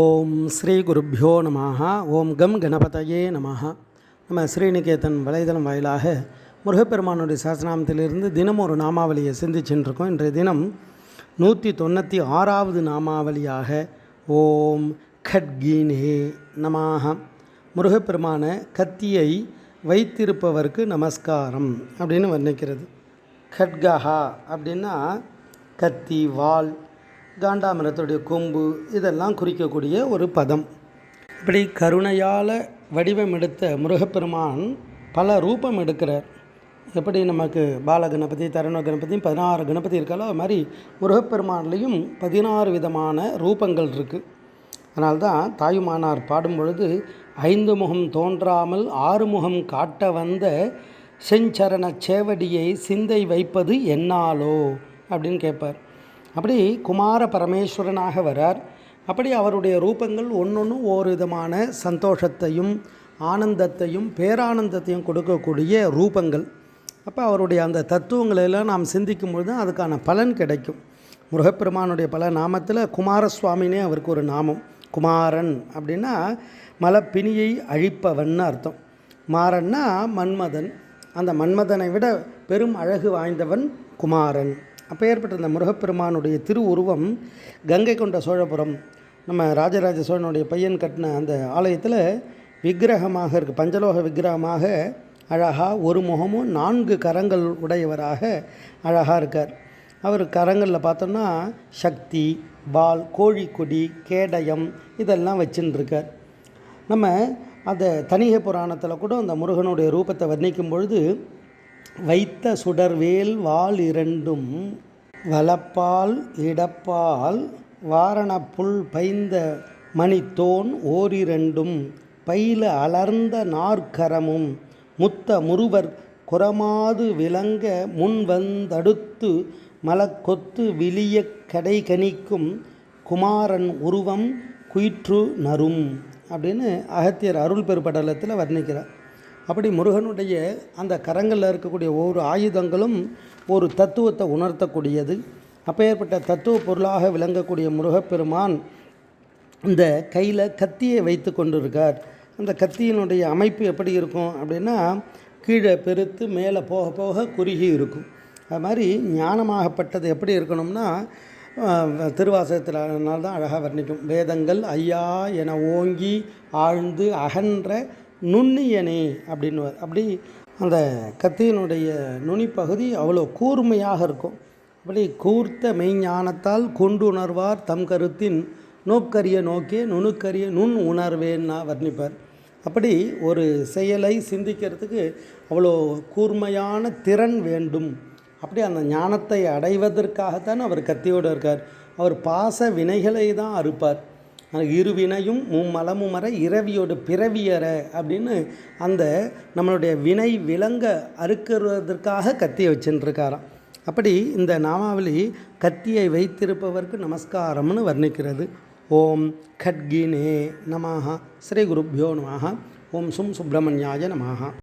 ஓம் ஸ்ரீ குருப்பியோ நமஹ. ஓம் கம் கணபதையே நமஹ. நம்ம ஸ்ரீநிகேதன் வலைதளம் வாயிலாக முருகப்பெருமானுடைய சாசனாமத்திலிருந்து தினம் ஒரு நாமாவளியை சிந்திச்சுருக்கோம் இன்றைய தினம் நூற்றி தொண்ணூற்றி ஆறாவது நாமாவளியாக ஓம் கட்கீனே நமாக முருகப்பெருமான கத்தியை வைத்திருப்பவருக்கு நமஸ்காரம் அப்படின்னு வர்ணிக்கிறது. கட்கஹா அப்படின்னா கத்தி வாள் காண்டாமிரத்துடைய கொம்பு இதெல்லாம் குறிக்கக்கூடிய ஒரு பதம். இப்படி கருணையால் வடிவம் எடுத்த முருகப்பெருமான் பல ரூபம் எடுக்கிறார். எப்படி நமக்கு பால கணபதி தருண கணபதி பதினாறு கணபதி இருக்காலோ அது மாதிரி முருகப்பெருமான்லேயும் பதினாறு விதமான ரூபங்கள் இருக்குது அதனால்தான் தாயுமானார் பாடும் பொழுது ஐந்து முகம் தோன்றாமல் ஆறு முகம் காட்ட வந்த செஞ்சரண சேவடியை சிந்தை வைப்பது என்னாலோ? அப்படின்னு கேட்பார். அப்படி குமார பரமேஸ்வரனாக வரார். அப்படி அவருடைய ரூபங்கள் ஒன்றொன்றும் ஒரு விதமான சந்தோஷத்தையும் ஆனந்தத்தையும் பேரானந்தத்தையும் கொடுக்கக்கூடிய ரூபங்கள். அப்போ அவருடைய அந்த தத்துவங்களெல்லாம் நாம் சிந்திக்கும் பொழுது அதுக்கான பலன் கிடைக்கும். முருகப்பெருமானுடைய பல நாமத்தில் குமாரசுவாமினே அவருக்கு ஒரு நாமம். குமாரன் அப்படின்னா மலப்பிணியை அழிப்பவன் அர்த்தம். மாறன்னா மன்மதன். அந்த மன்மதனை விட பெரும் அழகு வாய்ந்தவன் குமாரன். அப்போ ஏற்பட்ட இந்த முருகப்பெருமானுடைய திருவுருவம் கங்கை கொண்ட சோழபுரம். நம்ம ராஜராஜ சோழனுடைய பையன் கட்டின அந்த ஆலயத்தில் விக்கிரகமாக இருக்குது பஞ்சலோக விக்கிரகமாக அழகாக ஒரு முகமும் நான்கு கரங்கள் உடையவராக அழகாக இருக்கார். அவர் கரங்களில் பார்த்தோம்னா சக்தி பால் கோழிக்கொடி கேடயம் இதெல்லாம் வச்சுன்னு நம்ம அந்த தனிக புராணத்தில் கூட அந்த முருகனுடைய ரூபத்தை வர்ணிக்கும் பொழுது வைத்த சுடர்வேல் வாள் இரண்டும் வலப்பால் இடப்பால் வாரணப்புல் பைந்த மணித்தோன் ஓரிரண்டும் பயில அலர்ந்த நாற்கரமும் முத்த முருவர் குரமாது விளங்க முன் வந்தடுத்து மலக்கொத்து விளிய கடைகனிக்கும் குமாரன் உருவம் குயிற்று நரும் அப்படின்னு அகத்தியர் அருள் பெருப்படலத்தில் வர்ணிக்கிறார். அப்படி முருகனுடைய அந்த கரங்களில் இருக்கக்கூடிய ஒவ்வொரு ஆயுதங்களும் ஒரு தத்துவத்தை உணர்த்தக்கூடியது. அப்பேற்பட்ட தத்துவ பொருளாக விளங்கக்கூடிய முருகப்பெருமான் இந்த கையில் கத்தியை வைத்து கொண்டு இருக்கார் அந்த கத்தியினுடைய அமைப்பு எப்படி இருக்கும் அப்படின்னா கீழே பெருத்து மேலே போக போக குறுகி இருக்கும். அது மாதிரி ஞானமாகப்பட்டது எப்படி இருக்கணும்னா திருவாசகத்தில் தான் அழகாக வர்ணிக்கும். வேதங்கள் ஐயா என ஓங்கி ஆழ்ந்து அகன்ற நுண்ணியனே அப்படின்னு அப்படி அந்த கத்தியினுடைய நுனிப்பகுதி அவ்வளோ கூர்மையாக இருக்கும். அப்படி கூர்த்த மெய்ஞானத்தால் கொண்டுணர்வார் தம் கருத்தின் நோக்கரிய நோக்கே நுணுக்கரிய நுண் உணர்வேன்னா வர்ணிப்பார். அப்படி ஒரு செயலை சிந்திக்கிறதுக்கு அவ்வளோ கூர்மையான திறன் வேண்டும். அப்படி அந்த ஞானத்தை அடைவதற்காகத்தான் அவர் கத்தியோடு இருக்கார். அவர் பாச வினைகளை தான் அறுப்பார். இரு வினையும் மும்மலமும் வர இரவியோடு பிறவியற அப்படின்னு அந்த நம்மளுடைய வினை விலங்க அறுக்கிறதற்காக கத்தியை வச்சுட்டுருக்காராம் அப்படி இந்த நாமாவளி கத்தியை வைத்திருப்பவருக்கு நமஸ்காரம்னு வர்ணிக்கிறது. ஓம் கட்கினே நமாக ஸ்ரீ குருப்பியோ நமாக ஓம் சும் சுப்பிரமணியாய நமாக